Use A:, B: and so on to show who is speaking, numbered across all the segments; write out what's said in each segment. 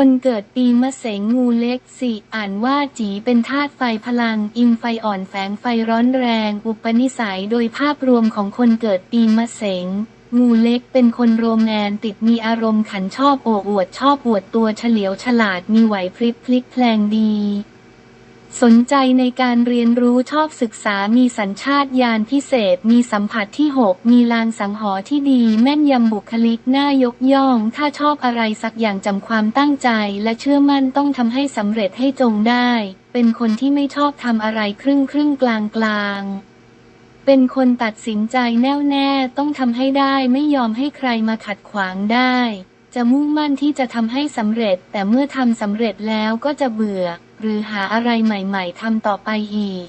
A: คนเกิดปีมะเสงงูเล็กสี่อ่านว่าจีเป็นธาตุไฟพลัง อิงไฟอ่อนแฝงไฟร้อนแรง อุปนิสัยโดยภาพรวมของคนเกิดปีมะเสงงูเล็กเป็นคนโรแมนติดมีอารมณ์ขันชอบโอ้อวดชอบอวดตัวเฉลียวฉลาดมีไหวพริบพลิกแพลงดี สนใจในการเรียนรู้ชอบศึกษามีสัญชาตญาณพิเศษ มีสัมผัสที่หกมีลางสังหรณ์ที่ดี แม่นยำบุคลิกน่ายกย่อง ถ้าชอบอะไรสักอย่างจำความตั้งใจ และเชื่อมั่นต้องทำให้สำเร็จให้จงได้ เป็นคนที่ไม่ชอบทำอะไรครึ่งครึ่งกลางกลางเป็นคนตัดสินใจแน่วแน่ต้องทำให้ได้ไม่ยอมให้ใครมาขัดขวางได้ จะมุ่งมั่นที่จะทำให้สำเร็จ แต่เมื่อทำสำเร็จแล้วก็จะเบื่อ หรือหาอะไรใหม่ๆทำต่อไปอีก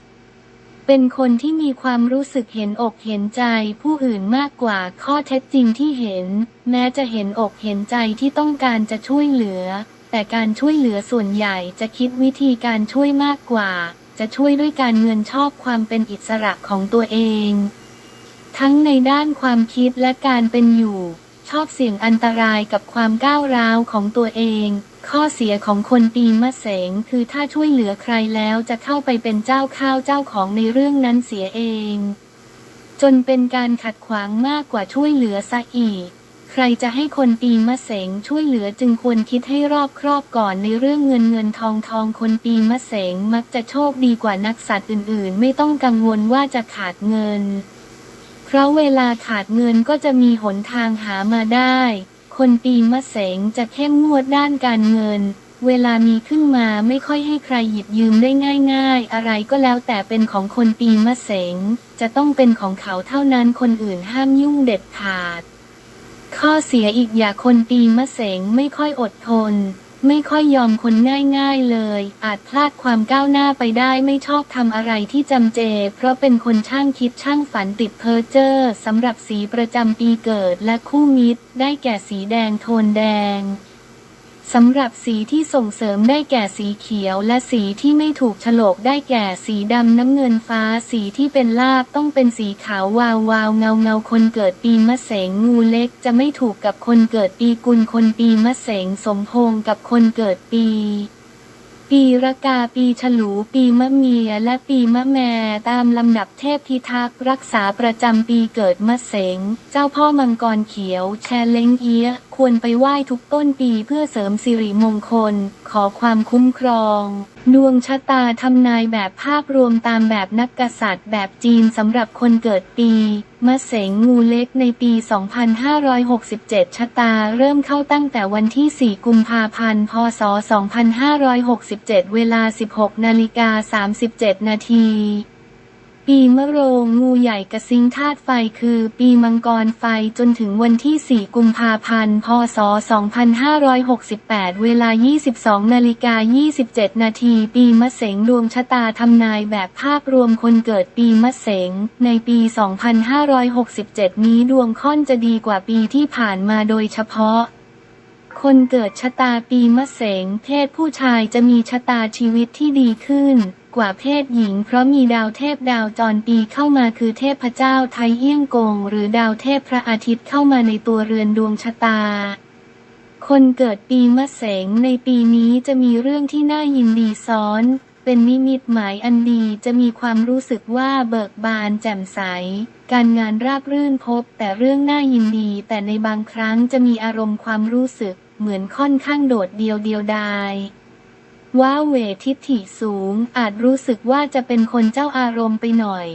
A: เป็นคนที่มีความรู้สึกเห็นอกเห็นใจผู้อื่นมากกว่าข้อเท็จจริงที่เห็น แม้จะเห็นอกเห็นใจที่ต้องการจะช่วยเหลือ แต่การช่วยเหลือส่วนใหญ่จะคิดวิธีการช่วยมากกว่า จะช่วยด้วยการเงินชอบความเป็นอิสระของตัวเอง ทั้งในด้านความคิดและการเป็นอยู่ ชอบเสี่ยงอันตรายกับความก้าวร้าวของตัวเอง ข้อเสียของคนปีมะเสงคือถ้าช่วยเหลือใครแล้วจะเข้าไปเป็นเจ้าข้าวเจ้าของในเรื่องนั้นเสียเอง จนเป็นการขัดขวางมากกว่าช่วยเหลือซะอีก ใครจะให้คนปีมะเสงช่วยเหลือจึงควรคิดให้รอบครอบก่อนในเรื่องเงินเงินทองทองคนปีมะเสงมักจะโชคดีกว่านักสัตว์อื่นๆ ไม่ต้องกังวลว่าจะขาดเงิน เพราะเวลาขาดเงินก็จะมีหนทางหามาได้ คนปีมะเสงจะเข้มงวดด้านการเงิน เวลามีขึ้นมาไม่ค่อยให้ใครหยิบยืมได้ง่าย ๆ อะไรก็แล้วแต่เป็นของคนปีมะเสง จะต้องเป็นของเขาเท่านั้นคนอื่นห้ามยุ่งเด็ดขาด ข้อเสียอีกอย่าคนปีมะเสงไม่ค่อยอดทน ไม่ค่อยยอมคนง่ายๆเลย อาจพลาดความก้าวหน้าไปได้ไม่ชอบทำอะไรที่จำเจ เพราะเป็นคนช่างคิดช่างฝันติดเพอเจอร์สำหรับสีประจำปีเกิดและคู่มิตร ได้แก่สีแดงโทนแดง สำหรับสีที่ส่งเสริมได้แก่สีเขียว และสีที่ไม่ถูกฉลกได้แก่สีดำน้ำเงินฟ้า สีที่เป็นลาบต้องเป็นสีขาววาววาวเงาเงาคนเกิดปีมะเสงงูเล็กจะไม่ถูกกับคนเกิดปีกุลคนปีมะเสงสมพงกับคนเกิดปี ปีระกาปีฉลู ปีมะเมีย และปีมะแมตามลำดับเทพพิทักษ์รักษาประจำปีเกิดมะเสงเจ้าพ่อมังกรเขียว แชเล้งเอีย ควรไปไหว้ทุกต้นปีเพื่อเสริมสิริมงคล ขอความคุ้มครอง ดวงชะตาทำนายแบบภาพรวมตามแบบนักกษัตริย์ แบบจีนสำหรับคนเกิดปี มะเสงงูเล็กในปี 2567 ชะตาเริ่มเข้าตั้งแต่วันที่ 4 กุมภาพันธ์ พศ 2567 เวลา 16นาฬิกา37 นาที ปีมะโรงงูใหญ่กระซิงธาตุไฟคือปีมังกรไฟจนถึงวันที่ 4 กุมภาพันธ์ พศ 2568 เวลา 22 นาฬิกา 27 นาที ปีมะเสงดวงชะตาทำนายแบบภาพรวมคนเกิดปีมะเสง ในปี 2567 นี้ดวงค่อนจะดีกว่าปีที่ผ่านมาโดยเฉพาะคนเกิดชะตาปีมะเสงเพศผู้ชายจะมีชะตาชีวิตที่ดีขึ้น กว่าเพศหญิง เพราะมีดาวเทพดาวจรปีเข้ามาคือเทพเจ้าไทยเอี้ยงกง หรือดาวเทพพระอาทิตย์เข้ามาในตัวเรือนดวงชะตา คนเกิดปีมะเสงในปีนี้จะมีเรื่องที่น่ายินดีซ้อน เป็นนิมิตหมายอันดีจะมีความรู้สึกว่าเบิกบานแจ่มใส การงานราบรื่นพบ แต่เรื่องน่ายินดี แต่ในบางครั้งจะมีอารมณ์ความรู้สึก เหมือนค่อนข้างโดดเดียวเดียวดาย ว่าเวทิฐิสูงอาจรู้สึกว่าจะเป็นคนเจ้าอารมณ์ไปหน่อย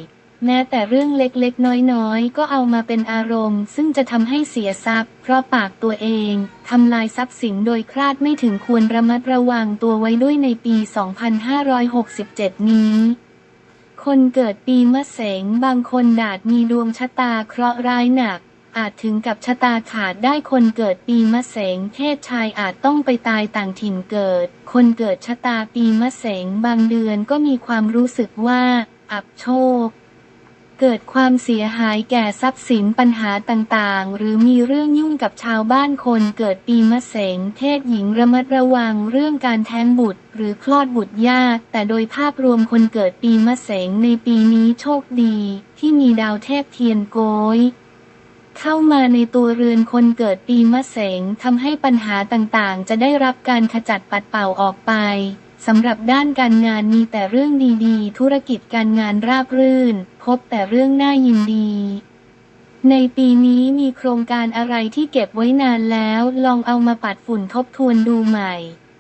A: แม้แต่เรื่องเล็กๆ น้อยๆ ก็เอามาเป็นอารมณ์ ซึ่งจะทำให้เสียทรัพย์ เพราะปากตัวเองทำลายทรัพย์สินโดยคลาดไม่ถึงควรระมัดระวังตัวไว้ด้วยในปี 2567 นี้คนเกิดปีมะเสงบางคนดาดมีดวงชะตาเคราะห์ร้ายหนัก อาจถึงกับชะตาขาดได้คนเกิดปีมะเสงเพศชายอาจต้องไปตายต่างถิ่นเกิด คนเกิดชะตาปีมะเสงบางเดือนก็มีความรู้สึกว่า อับโชค เกิดความเสียหายแก่ทรัพย์สินปัญหาต่างๆ หรือมีเรื่องยุ่งกับชาวบ้านคนเกิดปีมะเสงเพศหญิงระมัดระวังเรื่องการแท้งบุตร หรือคลอดบุตรยาก แต่โดยภาพรวมคนเกิดปีมะเสงในปีนี้โชคดี ที่มีดาวเทพเทียนโกย เข้ามาในตัวเรือนคนเกิดปีมะเสงทำให้ปัญหาต่างๆ จะได้รับการขจัดปัดเป่าออกไปสำหรับด้านการงานมีแต่เรื่องดีๆ ธุรกิจการงานราบรื่น พบแต่เรื่องน่ายินดี ในปีนี้มีโครงการอะไรที่เก็บไว้นานแล้ว ลองเอามาปัดฝุ่นทบทวนดูใหม่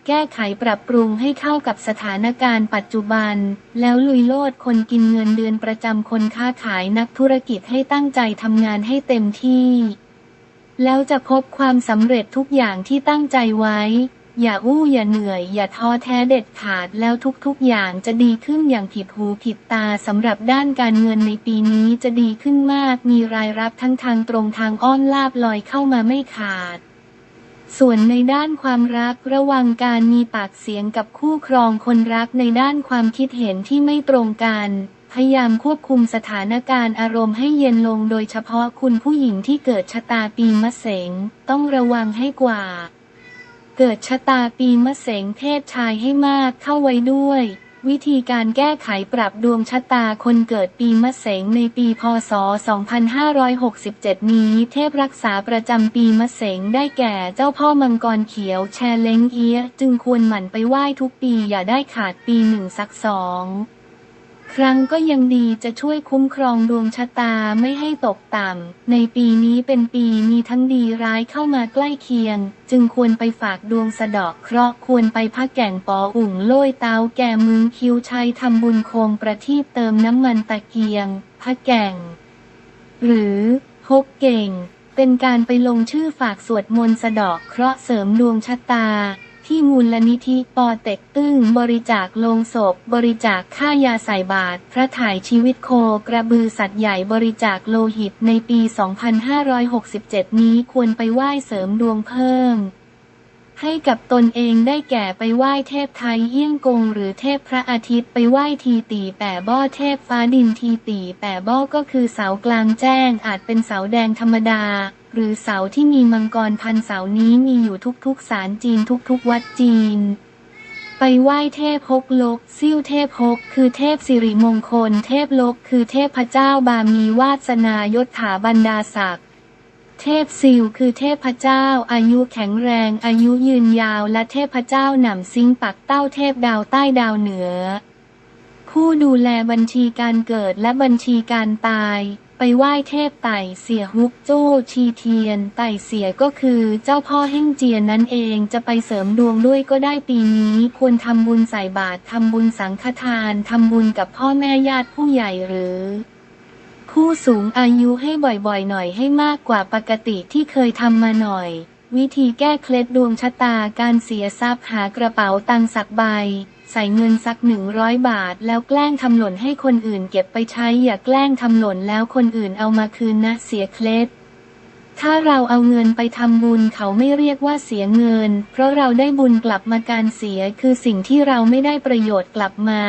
A: แก้ไขปรับปรุงให้เข้ากับสถานการณ์ปัจจุบัน แล้วลุยโลดคนกินเงินเดือนประจำคนค้าขายนักธุรกิจให้ตั้งใจทำงานให้เต็มที่ แล้วจะพบความสำเร็จทุกอย่างที่ตั้งใจไว้ อย่าอู้อย่าเหนื่อย อย่าท้อแท้เด็ดขาดแล้วทุกๆอย่างจะดีขึ้นอย่างผิดหูผิดตาสำหรับด้านการเงินในปีนี้จะดีขึ้นมาก มีรายรับทั้งทางตรงทางอ้อนลาบลอยเข้ามาไม่ขาด ส่วนในด้านความรักระวังการมีปากเสียงกับคู่ครองคนรักในด้านความคิดเห็นที่ไม่ตรงกัน พยายามควบคุมสถานการณ์อารมณ์ให้เย็นลงโดยเฉพาะคุณผู้หญิงที่เกิดชะตาปีมะเสง ต้องระวังให้กว่า เกิดชะตาปีมะเสงเพศชายให้มากเข้าไว้ด้วย วิธีการแก้ไขปรับดวงชะตาคนเกิดปีมะเสงในปีพศ 2567 นี้ เทพรักษาประจำปีมะเสงได้แก่เจ้าพ่อมังกรเขียวแชเล้งเอีย จึงควรหมั่นไปไหว้ทุกปีอย่าได้ขาดปีหนึ่งสักสอง ครั้งก็ยังดีจะช่วยคุ้มครองดวงชะตาไม่ให้ตกต่ำ ในปีนี้เป็นปีมีทั้งดีร้ายเข้ามาใกล้เคียง จึงควรไปฝากดวงสะดาะเคราะห์ควรไปพักแก่งปออุ่งโลยเตาแก่มึงคิวชัยทำบุญโคมประทีปเติมน้ำมันตะเกียงพักแก่ง หรือฮกเก่ง เป็นการไปลงชื่อฝากสวดมนต์สะดาะเคราะห์เสริมดวงชะตา ที่มูลนิธิปอเต็กตึ้งบริจาคโลงศพ บริจาคค่ายาใส่บาตรพระถ่ายชีวิตโคกระบือสัตว์ใหญ่บริจาคโลหิตในปี 2567 นี้ควรไปไหว้เสริมดวงเพิ่ม ให้กับตนเองได้แก่ไปไหว้เทพไทยเยี่ยงกงหรือเทพพระอาทิตย์ไปไหว้ทีตีแป่บ้อเทพฟ้าดินทีตีแป่บ้อก็คือเสากลางแจ้งอาจเป็นเสาแดงธรรมดา หรือเสาที่มีมังกรพันเสานี้มีอยู่ทุกๆศาลจีนทุกๆ วัดจีน ไปไหว้เทพฮกลกซิ่วเทพฮกคือเทพสิริมงคล เทพลกคือเทพพระเจ้าบามีวาสนายศถาบรรดาศักดิ์เทพซิวคือเทพเจ้า อายุแข็งแรง อายุยืนยาวและเทพเจ้าหนำซิงปักเต้าเทพดาวใต้ดาวเหนือ ผู้ดูแลบัญชีการเกิดและบัญชีการตาย ไปไหว้เทพไต่เสียฮุกโจ้ชีเทียน ไต่เสียก็คือเจ้าพ่อเฮ่งเจียนนั่นเองจะไปเสริมดวงด้วยก็ได้ปีนี้ควรทำบุญใส่บาตรทำบุญสังฆทานทำบุญกับพ่อแม่ญาติผู้ใหญ่หรือผู้สูงอายุให้บ่อยๆ หน่อยให้มากกว่าปกติที่เคยทำมาหน่อย วิธีแก้เคล็ดดวงชะตาการเสียทรัพย์หากระเป๋าตังสักใบ ใส่เงินสักหนึ่งร้อยบาท แล้วแกล้งทำหล่นให้คนอื่นเก็บไปใช้ อย่าแกล้งทำหล่นแล้วคนอื่นเอามาคืนนะเสียเคล็ดถ้าเราเอาเงินไปทำบุญเขาไม่เรียกว่าเสียเงิน เพราะเราได้บุญกลับมาการเสียคือสิ่งที่เราไม่ได้ประโยชน์กลับมา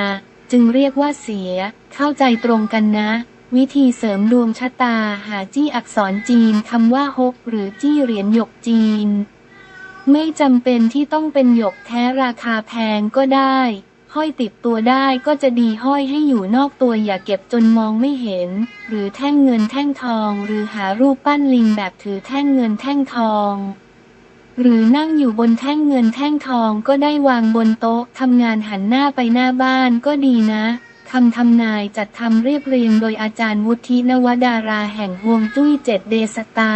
A: จึงเรียกว่าเสีย เข้าใจตรงกันนะ วิธีเสริมดวงชะตาหาจี้อักษรจีนคำว่าฮกหรือจี้เหรียญหยกจีน ไม่จำเป็นที่ต้องเป็นหยกแท้ราคาแพงก็ได้ ห้อยติดตัวได้ก็จะดีห้อยให้อยู่นอกตัวอย่าเก็บจนมองไม่เห็น หรือแท่งเงินแท่งทอง หรือหารูปปั้นลิงแบบถือแท่งเงินแท่งทองหรือนั่งอยู่บนแท่งเงินแท่งทองก็ได้วางบนโต๊ะทำงานหันหน้าไปหน้าบ้านก็ดีนะคำทำนายจัดทำเรียบเรียงโดยอาจารย์วุฒินวดาราแห่งฮวงจุ้ยเจ็ดเดสตา